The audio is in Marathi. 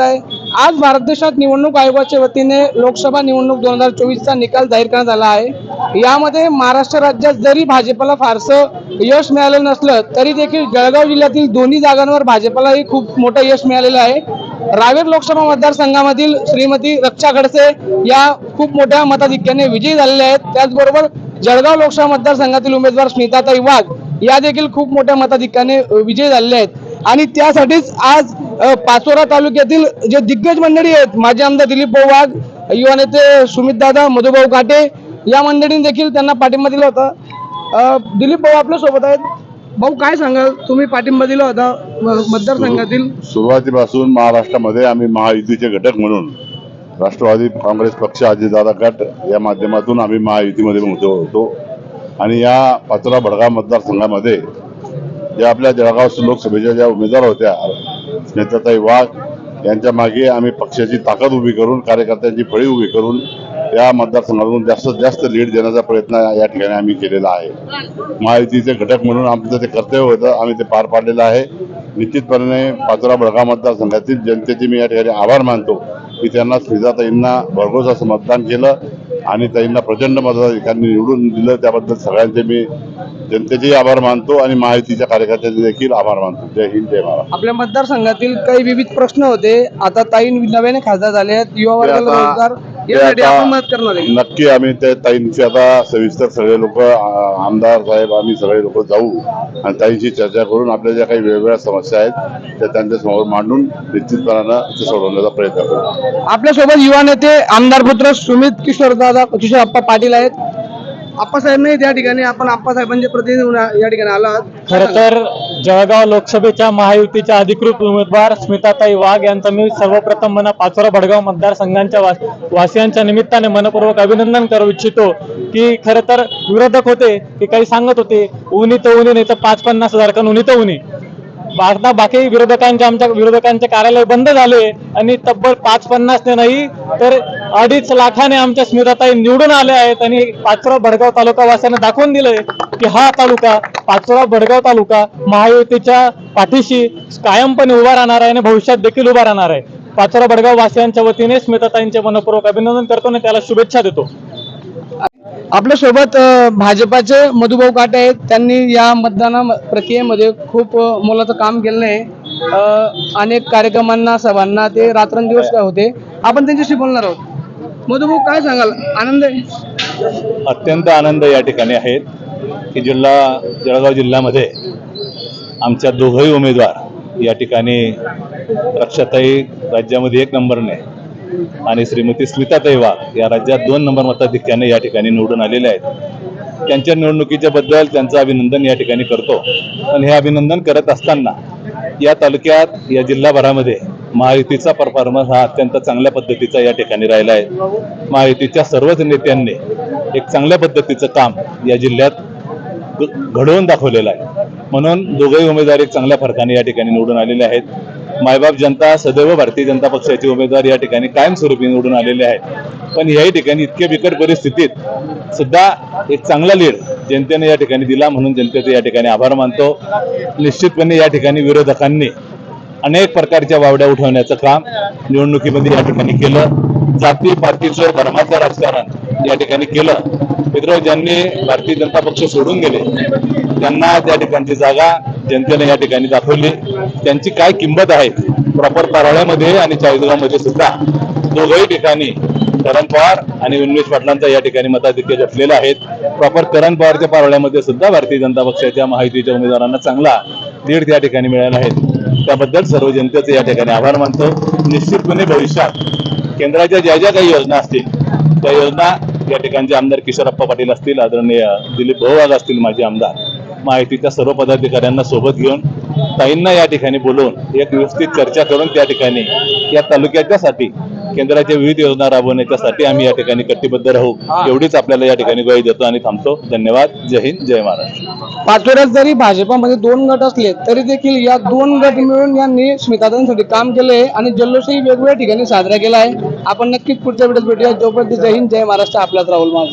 आहे. आज भारत देशात निवडणूक आयोगाच्या वतीने लोकसभा निवडणूक दोन हजार चोवीसचा निकाल जाहीर करण्यात आला आहे. यामध्ये महाराष्ट्र राज्यात जरी भाजपला फारसं यश मिळालं नसलं तरी देखील जळगाव जिल्ह्यातील दोन्ही जागांवर भाजपलाही खूप मोठं यश मिळालेलं आहे. रावेर लोकसभा मतदारसंघामधील श्रीमती रक्षा खडसे या खूप मोठ्या मताधिक्याने विजयी झालेल्या आहेत. त्याचबरोबर जळगाव लोकसभा मतदारसंघातील उमेदवार स्मिताताई वाघ या देखील खूप मोठ्या मताधिक्याने विजयी झालेल्या आहेत. आणि त्यासाठीच आज पाचोरा तालुक्यातील जे दिग्गज मंडळी आहेत माजी आमदार दिलीप भाऊ वाघ युवा नेते सुमित दादा मधुभाऊ काटे या मंडळीने देखील त्यांना पाठिंबा दिला होता. दिलीप भाऊ आपल्यासोबत आहेत. भाऊ काय सांगाल? तुम्ही पाठिंबा दिला होता मतदारसंघातील? सुरुवातीपासून महाराष्ट्रामध्ये आम्ही महायुतीचे घटक म्हणून राष्ट्रवादी काँग्रेस पक्ष अजितदादा गट या माध्यमातून आम्ही महायुतीमध्ये होतो होतो. आणि या पाचोरा भडगाव मतदारसंघामध्ये ज्या आपल्या जळगाव लोकसभेच्या ज्या उमेदवार होत्या स्मिताताई वाघ यांच्या मागे आम्ही पक्षाची ताकद उभी करून कार्यकर्त्यांची फळी उभी करून या मतदारसंघातून जास्तीत जास्त लीड देण्याचा प्रयत्न या ठिकाणी आम्ही केलेला आहे. महायुतीचे घटक म्हणून आमचं ते कर्तव्य होतं आम्ही ते पार पाडलेलं आहे. निश्चितपणे पाचोरा बळगाव मतदारसंघातील जनतेचे मी या ठिकाणी आभार मानतो की त्यांना श्रीजाताईंना भरघोस असं मतदान केलं आणि ताईंना प्रचंड मताधिकाऱ्यांनी निवडून दिलं. त्याबद्दल सगळ्यांचे मी जनतेचेही आभार मानतो आणि महायुतीच्या कार्यकर्त्यांचे देखील आभार मानतो. जय हिंद जय महाराष्ट्र. आपल्या मतदारसंघातील काही विविध प्रश्न होते. आता ताई नव्याने खासदार झाले आहेत. युवा वर्गाला आता- रोजगार ते यासाठी आता- आपण मदत करणार आहे. नक्की आम्ही ते ताईंची आता सविस्तर सगळे लोक आमदार साहेब आम्ही सगळे लोक जाऊ आणि ताईंशी चर्चा करून आपल्या ज्या काही वेगवेगळ्या समस्या आहेत त्या त्यांच्यासमोर मांडून निश्चितपणानं ते सोडवण्याचा प्रयत्न करू. आपल्यासोबत युवा नेते आमदार पुत्र सुमित किशोर दादा किशोर अप्पा पाटील आहेत. आप्पासाहेब नाही त्या ठिकाणी आपण आप्पासाहेबांचे प्रतिनिधी म्हणून या ठिकाणी आला आहात खर तर जळगाव लोकसभेच्या महायुतीच्या अधिकृत उमेदवार स्मिताताई वाघ यांचं मी सर्वप्रथम मना पाचोरा भडगाव मतदारसंघांच्या वास- वासियांच्या निमित्ताने मनपूर्वक अभिनंदन करू इच्छितो की खर तर विरोधक होते की काही सांगत होते. उनी तर उनी नाही तर पाच पन्नास हजार कारण उनी तर उनी आता बाकी विरोधकांच्या आमच्या विरोधकांचे कार्यालय बंद झाले आणि तब्बल पाच पन्नासने नाही तर अडीच लाखाने आमच्या स्मिताताई निवडून आले आहेत आणि पाचोरा भडगाव तालुका वासियांना दाखवून दिलंय की हा तालुका पाचोरा भडगाव तालुका महायुतीच्या पाठीशी कायमपणे उभा राहणार आहे आणि भविष्यात देखील उभा राहणार आहे. पाचोरा भडगाव वासियांच्या वतीने स्मिताताईंचे मनपूर्वक अभिनंदन करतो आणि त्याला शुभेच्छा देतो. आपल्यासोबत भाजपाचे मधुभाऊ काटे आहेत. त्यांनी या मतदाना प्रक्रियेमध्ये खूप मोलाचं काम केलं आहे अनेक कार्यक्रमांना सभांना ते रात्रंदिवस काय होते. आपण त्यांच्याशी बोलणार आहोत. मधुभाऊ काय सांगाल? आनंद आहे? अत्यंत आनंद या ठिकाणी आहेत की जिल्हा जळगाव जिल्ह्यामध्ये आमच्या दोघंही उमेदवार या ठिकाणी रक्षाताई राज्यामध्ये एक नंबरने आणि श्रीमती स्मिता वाघ या राज्यात दोन नंबर मताधिक्याने या ठिकाणी निवडून आलेले आहेत. त्यांच्या निवडणुकीच्या बद्दल त्यांचं अभिनंदन या ठिकाणी करतो. पण हे अभिनंदन करत असताना या तालुक्यात या जिल्हाभरामध्ये महायुतीचा परफॉर्मन्स हा अत्यंत चांगल्या पद्धतीचा या ठिकाणी राहिला आहे. महायुतीच्या सर्वच नेत्यांनी एक चांगल्या पद्धतीचं काम या जिल्ह्यात घडवून दाखवलेलं आहे. म्हणून दोघंही उमेदवार एक चांगल्या फरकाने या ठिकाणी निवडून आलेले आहेत. मायबाप जनता सदैव भारतीय जनता पक्षाचे उमेदवार या ठिकाणी कायमस्वरूपी निवडून आलेले आहेत. पण याही ठिकाणी इतक्या बिकट परिस्थितीत सुद्धा एक चांगला लीड जनतेने या ठिकाणी दिला म्हणून जनतेचे या ठिकाणी आभार मानतो. निश्चितपणे या ठिकाणी विरोधकांनी अनेक प्रकारच्या वावड्या उठवण्याचं काम निवडणुकीमध्ये या ठिकाणी केलं. जाती पातीचं धर्माचं राजकारण या ठिकाणी केलं. मित्र ज्यांनी भारतीय जनता पक्ष सोडून गेले त्यांना त्या ठिकाणची जागा जनतेने या ठिकाणी दाखवली. त्यांची काय किंमत आहे? प्रॉपर पारोळ्यामध्ये आणि चाळीसगावमध्ये सुद्धा दोघंही ठिकाणी करण पवार आणि उन्मेश पाटलांचा या ठिकाणी मताधिक्य जपलेले आहेत प्रॉपर करण पवारच्या पारोळ्यामध्ये सुद्धा भारतीय जनता पक्षाच्या महायुतीच्या उमेदवारांना चांगला लीड त्या ठिकाणी मिळाला आहे. त्याबद्दल सर्व जनतेचे या ठिकाणी आभार मानतो. निश्चितपणे भविष्यात केंद्राच्या ज्या ज्या काही योजना असतील त्या योजना या ठिकाणचे आमदार किशोरप्पा पाटील असतील आदरणीय दिलीप भाऊवाग असतील माझे आमदार माहितीच्या सर्व पदाधिकाऱ्यांना सोबत घेऊन ताईंना या ठिकाणी बोलवून एक व्यवस्थित चर्चा करून त्या ठिकाणी या तालुक्याच्यासाठी केंद्राच्या विविध योजना राबवण्याच्यासाठी आम्ही या ठिकाणी कटिबद्ध राहू एवढीच आपल्याला या ठिकाणी ग्वाही देतो आणि थांबतो. धन्यवाद. जय हिंद जय महाराष्ट्र. पाचोऱ्यात जरी भाजपामध्ये दोन गट असले तरी देखील या दोन गट मिळून यांनी स्मितातांसाठी काम केलंय आणि जल्लोषही वेगवेगळ्या ठिकाणी साजरा केला आहे. आपण नक्कीच पुढच्या व्हिडिओत भेटूया. जोपर्यंत जय हिंद जय महाराष्ट्र आपलाच राहुल माझ.